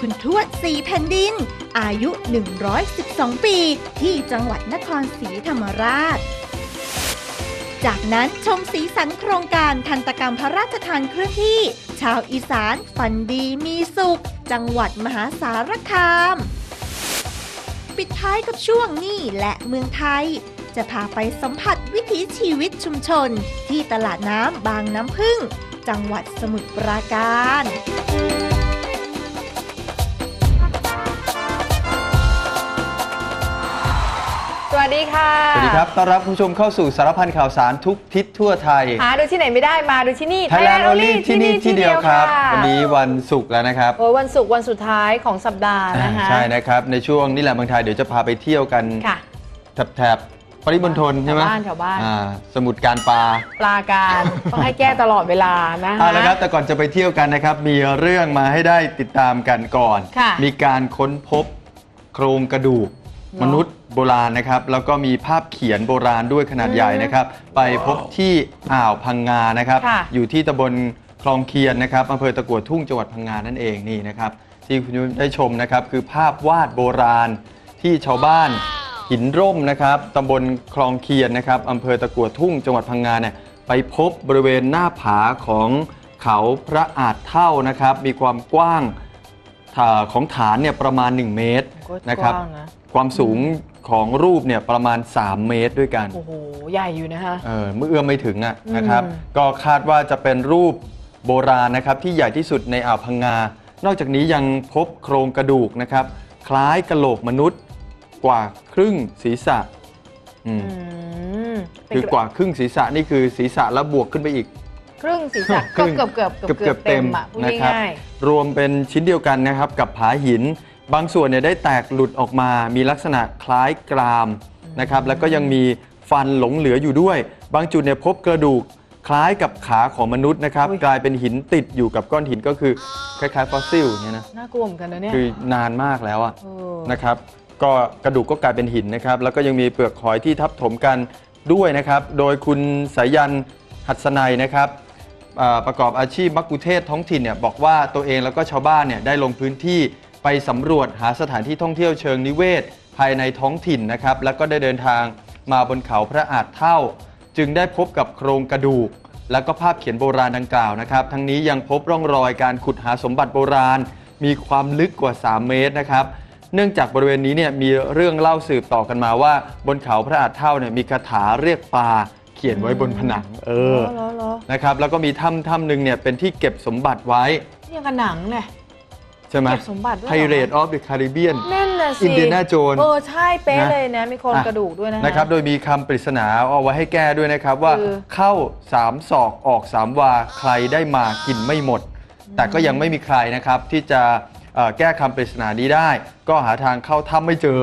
คุณทวดสีแผ่นดิน อายุ 112 ปี ที่จังหวัดนครศรีธรรมราช จากนั้นชมสีสันโครงการทันตกรรมพระราชทานเคลื่อนที่ ชาวอีสานฝันดีมีสุข จังหวัดมหาสารคาม ปิดท้ายกับช่วงนี้และเมืองไทยจะพาไปสัมผัสวิถีชีวิตชุมชน ที่ตลาดน้ำบางน้ำพึ่ง จังหวัดสมุทรปราการ วัสดีค่ะ สวัสดีครับ ต้อนรับคุณผู้ชมเข้าสู่สารพันข่าวสารทุกทิศทั่วไทย หาดูที่ไหนไม่ได้มาดูที่นี่ไทยแลนด์โอลี่ที่นี่ที่เดียวครับะวันนี้วันศุกร์แล้วนะครับโอ้ยวันศุกร์วันสุดท้ายของสัปดาห์นะคะใช่นะครับ ในช่วงนี่แหละเมืองไทยเดี๋ยวจะพาไปเที่ยวกันค่ะแถบๆปริมณฑลใช่ไหมแถวบ้านแถวบ้านอ่สมุทรการปลา ปลาการ ต้องให้แก้ตลอดเวลานะเอาคะละครับ แต่ก่อนจะไปเที่ยวกันนะครับ มีเรื่องมาให้ได้ติดตามกันก่อนค่ะมีการค้นพบโครงกระดูกหรอมนุษย์ โบราณนะครับ แล้วก็มีภาพเขียนโบราณด้วยขนาดใหญ่นะครับ ไปพบที่อ่าวพังงานะครับ ค่ะ อยู่ที่ตำบลคลองเคียนนะครับอำเภอตะกัวทุ่งจังหวัดพังงานั่นเองนี่นะครับ ที่คุณได้ชมนะครับ คือภาพวาดโบราณที่ชาวบ้านหินร่มนะครับตำบลคลองเคียนนะครับอำเภอตะกัวทุ่งจังหวัดพังงาเนี่ยไปพบบริเวณหน้าผาของเขาพระอาจเท่านะครับ มีความกว้าง อ่าของฐานเนี่ยประมาณ 1 เมตรก็นะครับกว้างนะ ความสูง ของรูปเนี่ยประมาณ 3 เมตรด้วยกัน โอ้โห ใหญ่อยู่นะคะ เออเมื่อเอื้อมไม่ถึงอะอืมนะครับก็คาดว่าจะเป็นรูปโบราณนะครับที่ใหญ่ที่สุดในอ่าวพังงา นอกจากนี้ยังพบโครงกระดูกนะครับ คล้ายกะโหลกมนุษย์กว่าครึ่งศีรษะอืมอืมเป็นคือกว่าครึ่งศีรษะนี่คือศีรษะแล้วบวกขึ้นไปอีก ครึ่งศีรษะครึ่ก็งเกือบเกือบเกือบเต็มอะพูดนะครับ ง่ายรวมเป็นชิ้นเดียวกันนะครับกับผาหิน บางส่วนเนี่ยได้แตกหลุดออกมา มีลักษณะคล้ายกรามนะครับ แล้วก็ยังมีฟันหลงเหลืออยู่ด้วย บางจุดเนี่ยพบกระดูกคล้ายกับขาของมนุษย์นะครับ กลายเป็นหินติดอยู่กับก้อนหินก็คือคล้ายๆฟอสซิลเนี่ยนะๆน่ากลัวเหมือนกันนะเนี่ยคือนานมากแล้วอะเออนะครับ ก็กระดูกก็กลายเป็นหินนะครับ แล้วก็ยังมีเปลือกหอยที่ทับถมกันด้วยนะครับ โดยคุณสายันหัดสนัยนะครับอ่าประกอบอาชีพมักกุเทศท้องถิ่นเนี่ยบอกว่าตัวเองแล้วก็ชาวบ้านเนี่ยได้ลงพื้นที่ ไปสำรวจหาสถานที่ท่องเที่ยวเชิงนิเวศ ภายในท้องถิ่นนะครับ แล้วก็ได้เดินทางมาบนเขาพระอาจเท่า จึงได้พบกับโครงกระดูก แล้วก็ภาพเขียนโบราณดังกล่าวนะครับ ทั้งนี้ยังพบร่องรอยการขุดหาสมบัติโบราณ มีความลึกกว่า 3 เมตรนะครับ เนื่องจากบริเวณนี้เนี่ยมีเรื่องเล่าสืบต่อกันมาว่า บนเขาพระอาจเท่าเนี่ยมีคาถาเรียกปลาเขียนไว้บนผนัง เออเหรอเหรอนะครับ แล้วก็มีถ้ำถ้ำหนึ่งเนี่ยเป็นที่เก็บสมบัติไว้นี่ยังกับหนังเนี่ย ใช่ไหมเก็บสมบัติด้วยเหรอ ไพเรตออฟเดอะคาริเบียน นั่นน่ะสิ Indiana Jones เออ ใช่ เป๊ะนะ เลยนะ มีโครงอะกระดูกด้วยนะฮนะครับ โดยมีคำปริศนาเอาไว้ให้แก้ด้วยนะครับว่าคือเข้า 3 ศอกออก 3 วา ใครได้มากินไม่หมด แต่ก็ยังไม่มีใครนะครับที่จะเอ่อแก้คำปริศนานี้ได้ ก็หาทางเข้าถ้ำไม่เจอ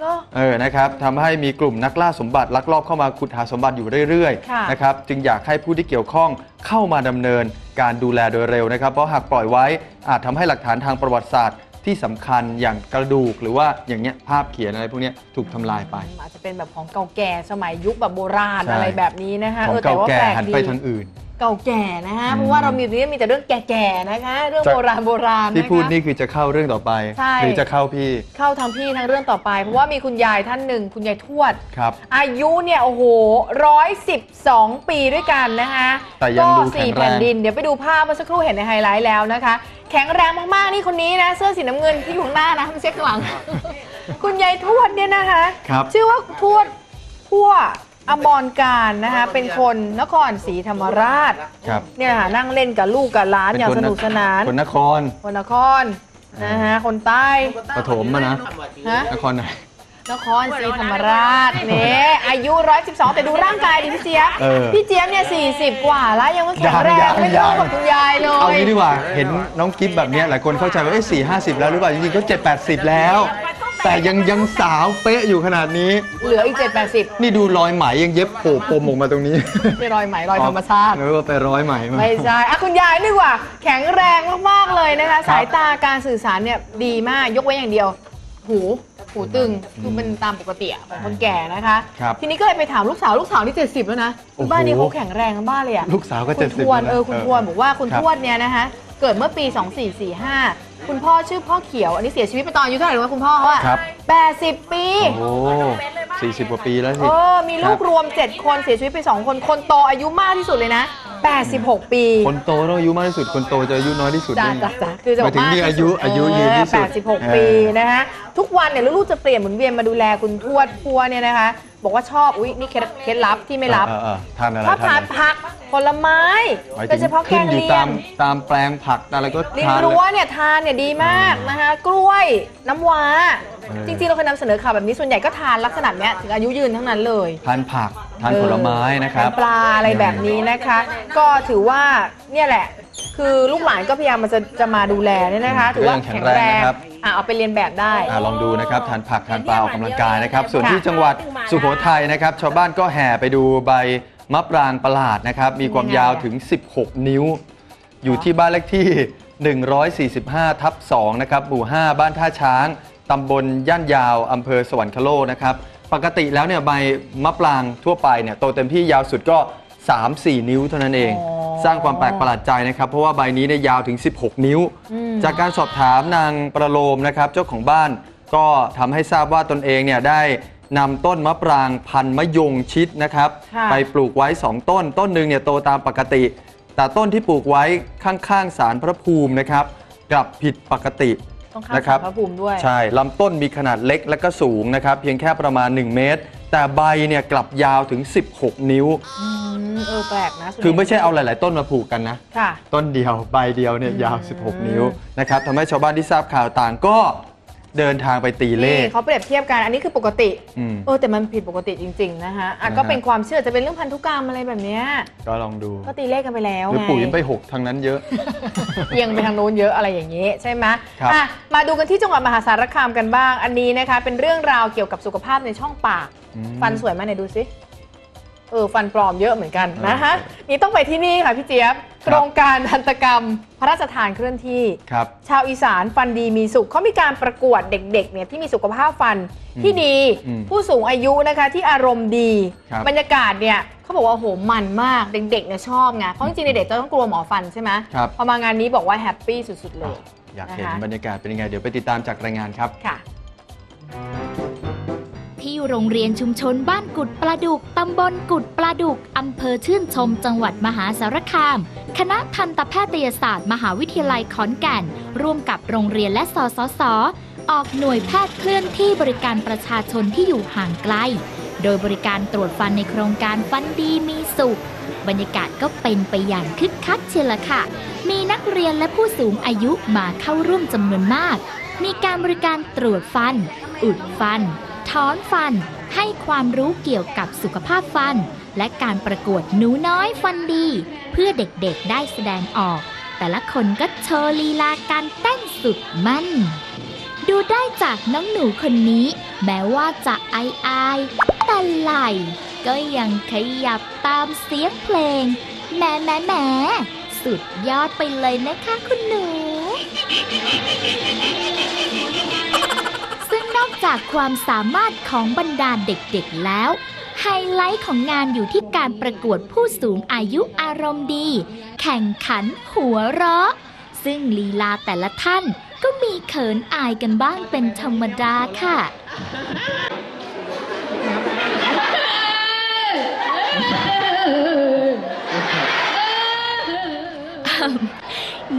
เนาะเออนะครับทำให้มีกลุ่มนักล่าสมบัติลักลอบเข้ามาขุดหาสมบัติอยู่เรื่อยค่ะๆนะครับจึงอยากให้ผู้ที่เกี่ยวข้องเข้ามาดำเนินการดูแลโดยเร็วนะครับ เพราะหากปล่อยไว้อาจทำให้หลักฐานทางประวัติศาสตร์ที่สำคัญอย่างกระดูกหรือว่าอย่างเงี้ยภาพเขียนอะไรพวกเนี้ยถูกทำลายไป อาจจะเป็นแบบของเก่าแก่สมัยยุคแบบโบราณใช่อะไรแบบนี้นะคะของเออแต่เก่าว่าแก่แปลกหันดีไปทางอื่น เก่าแก่นะคะเพราะว่าเรามีอยู่นี้มีแต่เรื่องแก่ๆนะคะ เรื่องจะโบราณโบราณที่นะคะพูดนี่คือจะเข้าเรื่องต่อไปใช่หรือจะเข้าพี่ เข้าทางพี่ทางเรื่องต่อไป เพราะว่ามีคุณยายท่านหนึ่งคุณยายทวด ครับ อายุเนี่ยโอ้โหร้อยสิบสองปีด้วยกันนะคะแต่ยังดูก็สี่แข็งแรงแผ่นดิน เดี๋ยวไปดูภาพเมื่อสักครู่เห็นในไฮไลท์แล้วนะคะ แข็งแรงมากๆนี่คนนี้นะเสื้อสีน้ำเงินที่อยู่ข้างหน้านะไม่ใช่ข้างหลัง คุณยายทวดเนี่ยนะคะครับชื่อว่าทวดพั่ว อมรการนะคะเป็นคนนครศรีธรรมราชครับเนี่ยค่ะนั่งเล่นกับลูกกับหลานอย่างสนุกสนานคนนครคนนครนะคะคนใต้ปฐมอะนะฮะนครไหนนครศรีธรรมราชเนี่ยอายุ 112 แต่ดูร่างกายดิพี่เจี๊ยบเออพี่เจี๊ยบเนี่ย 40 กว่าแล้ว ยังไม่แข็งแรยังงไม่ยัเท่างกับคุณยายเลเอายงี้ดีกว่า เห็นน้องกิฟแบบเนี้ยหลายคนเข้าใจว่าเอ้สี่ห้าสิบแล้วหรือเปล่า จริงๆก็เจ็ดแปดสิบแล้ว แต่ยังยังสาวเป๊ะอยู่ขนาดนี้ เหลืออีก7 80นี่ดูรอยไหมยังเย็บโผล่ปมออกมาตรงนี้ไม่รอยไหมรอยธรรมชาติ นึกว่าไปร้อยไหมมา ไม่ใช่อะคุณยายดีกว่า แข็งแรงมาก ๆ เลยนะคะ สายตาการสื่อสารเนี่ยดีมาก ยกไว้อย่างเดียว หู หูตึง คือเป็นตามปกติอะของคนแก่นะคะ ครับทีนี้ก็เลยไปถามลูกสาว ลูกสาวนี่ 70 แล้วนะโอ้โหบ้านนี้เขาแข็งแรงทั้งบ้านเลยอะลูกสาวก็คุเจ็ดณสิทบวนเออคุณทวนบอกว่าคุณครับทวดเนี่ยนะคะ เกิดเมื่อปี 2445 คุณพ่อชื่อพ่อเขียว อันนี้เสียชีวิตไปตอนอายุเท่าไหร่รู้ไหมคุณพ่อเขาอะครับ80ปี โอ้สี่สิบกว่าปีแล้วสิ เออ มีลูกครับรวม 7 คนเสียชีวิตไป 2 คน คนโตอายุมากที่สุดเลยนะ 86 ปีคนโตต้องอายุมากที่สุด คนโตจะอายุน้อยที่สุดจ้าได้ไงจ้าจ้าคือจะหมายถึงมกนี่ที่อายุสุดอายุยืนที่สุดเออ86 ปีนะฮะ ทุกวันเนี่ยลูกๆจะเปลี่ยนหมุนเวียนมาดูแลคุณทวดพัวเนี่ยนะคะ บอกว่าชอบ อุ๊ย นี่เคล็ดเคล็ดลับที่ไม่รับเออเออทานอะไรชอบทานอะไร ผัก ผลไม้หมายโดถึยงเฉพาะแกขึ้นงอยู่เลียตางมตามแปลงผักอะไรก็ริมทานรั้วเนี่ยทานเนี่ยดีมากนะคะกล้วยน้ำว้า เออ จริงๆ เราเคยนำเสนอข่าวแบบนี้ส่วนใหญ่ก็ทานลักษณะเนี้ยถึงอายุยืนทั้งนั้นเลยทานผักทานผลไม้นะครับ ทานปลาอะไรแบบนี้นะคะ ก็ถือว่าเนี่ยแหละ คือลูกหลานก็พยายามมาจะจะมาดูแลเนี่ยนะคะ ถือว่าก็ยังแข็แข็งงแรแรงงนะครับ อะเอาไปเรียนแบบได้ อ่าลองดูนะครับทานผักทานปลาออกกำลังกายนะครับ ส่วนค่ะที่จังหวัดสุโขทัยนะครับ ชาวบ้านก็แห่ไปดูใบ มะปรางประหลาดนะครับ มีความยาวถึง 16 นิ้ว อยู่ที่บ้านเลขที่ 145 ทับ 2 นะครับ หมู่ 5 บ้านท่าช้าง ตำบลย่านยาวอำเภอสวรรคโลกนะครับ ปกติแล้วเนี่ยใบมะปรางทั่วไปเนี่ยโตเต็มที่ยาวสุดก็ 3-4 นิ้วเท่านั้นเองอ๋อสร้างความแปลกประหลาดใจนะครับ เพราะว่าใบนี้เนี่ยยาวถึง 16 นิ้วอืมจากการสอบถามนางประโลมนะครับเจ้าของบ้านก็ทำให้ทราบว่าตนเองเนี่ยได้ นำต้นมะปรางพันธุ์มะยงชิดนะครับ ค่ะไปปลูกไว้ 2 ต้น ต้นหนึ่งเนี่ยโตตามปกติ แต่ต้นที่ปลูกไว้ข้างๆศาลพระภูมินะครับกลับผิดปกติต้องข้ามนะครับสารพระภูมิด้วย ใช่ลำต้นมีขนาดเล็กและก็สูงนะครับ เพียงแค่ประมาณ 1 เมตร แต่ใบเนี่ยกลับยาวถึง 16 นิ้ว อืมเออแปลกนะส่วนคือไม่ญ่ใช่เอาหลาย ๆ ต้นมาผูกกันนะ ค่ะ ต้นเดียวใบเดียวเนี่ยยาวอืม16 นิ้วนะครับทำให้ชาวบ้านที่ทราบข่าวต่างก็ เดินทางไปตีเลนี่ข เขาเปรียบเทียบกันอันนี้คือปกติอืม เออแต่มันผิดปกติจริง ๆ นะคะอะนะฮะก็เป็นความเชื่อจะเป็นเรื่องพันธุกรรมอะไรแบบเนี้ยก็ลองดูก็ตีเลขกันไปแล้วหรือไง ปู่ยังไปหกทางนั้นเยอะ เอียงไปทางโน้นเยอะอะไรอย่างนี้ใช่ไหมครับอะมาดูกันที่จังหวัดมหาสารคามกันบ้าง อันนี้นะคะ เป็นเรื่องราวเกี่ยวกับสุขภาพในช่องปาก อืมฟันสวยไหมไหนดูสิเออฟันปลอมเยอะเหมือนกันนะคะเออนี่ต้องไปที่นี่ค่ะพี่เจี๊ยบครับ โครงการทันตกรรมพระราชทานเคลื่อนที่ ครับชาวอีสานฟันดีมีสุขเขามีการประกวดเด็กๆเนี่ยที่มีสุขภาพฟันที่ดีอืมผู้สูงอายุนะคะที่อารมณ์ดี ครับ บรรยากาศเนี่ยเขาบอกว่าโหมันมากเด็กๆเนี่ยชอบไงเพราะจริงๆเด็กๆจะต้องกลัวหมอฟันใช่ไหมครับ พอมางานนี้บอกว่าแฮปปี้สุดๆเลย อยากเห็นนะคะ บรรยากาศเป็นยังไง เดี๋ยวไปติดตามจากรายงานครับ ค่ะ ที่โรงเรียนชุมชนบ้านกุดปลาดุก ตำบลกุดปลาดุก อำเภอชื่นชมจังหวัดมหาสารคาม คณะทันตแพทยศาสตร์ มหาวิทยาลัยขอนแก่น ร่วมกับโรงเรียนและสสส ออกหน่วยแพทย์เคลื่อนที่บริการประชาชนที่อยู่ห่างไกล โดยบริการตรวจฟันในโครงการฟันดีมีสุข บรรยากาศก็เป็นไปอย่างคึกคักเชียวละค่ะ มีนักเรียนและผู้สูงอายุมาเข้าร่วมจำนวนมาก มีการบริการตรวจฟัน อุดฟัน ถอนฟัน ให้ความรู้เกี่ยวกับสุขภาพฟัน และการประกวดหนูน้อยฟันดี เพื่อเด็กๆได้แสดงออก แต่ละคนก็โชว์ลีลาการเต้นสุดมั่น ดูได้จากน้องหนูคนนี้ แม้ว่าจะอายอายแต่ไหลก็ยังขยับตามเสียงเพลงแหมแหมแหมสุดยอดไปเลยนะคะคุณหนู ซึ่งนอกจากความสามารถของบรรดาเด็กๆแล้ว ฮไลท์ของงานอยู่ที่การประกวดผู้สูงอายุอารมณ์ดี แข่งขันหัวเราะ ซึ่งลีลาแต่ละท่านก็มีเขินอายกันบ้างเป็นธรรมดาค่ะ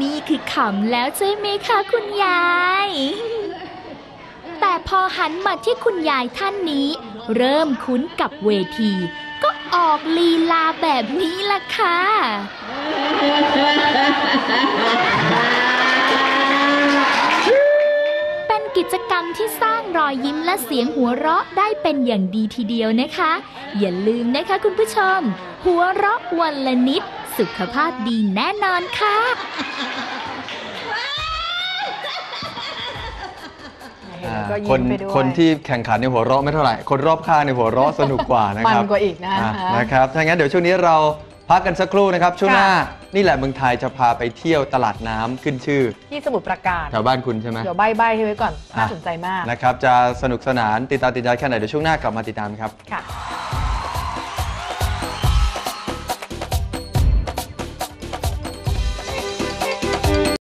นี่คือขำแล้วใช่ไหมคะคุณยาย พอหันมาที่คุณยายท่านนี้ เริ่มคุ้นกับเวที ก็ออกลีลาแบบนี้ล่ะค่ะเป็นกิจกรรมที่สร้างรอยยิ้มและเสียงหัวเราะได้เป็นอย่างดีทีเดียวนะคะ อย่าลืมนะคะคุณผู้ชม หัวเราะวันละนิด สุขภาพดีแน่นอนค่ะ อ่าก็คยิ้นมไปด้วย คนที่แข่งขันในหัวเราะไม่เท่าไหร่ คนรอบข้างในหัวเราะสนุกกว่านะมัครับนกว่าอีกนะอะคะนะครับถ้างั้นเดี๋ยวช่วงนี้เราพักกันสักครู่นะครับ ช่วงหน้านี่แหละเมืองไทยจะพาไปเที่ยวตลาดน้ำขึ้นชื่อที่สมุทรปราการ แถวบ้านคุณใช่ไหม เดี๋ยวใบใบให้ไว้ก่อน น่าอะ สนใจมากนะครับจะสนุกสนานติดตามติดใจแค่ไหนเดี๋ยวช่วงหน้ากลับมาติดตามครับ ค่ะ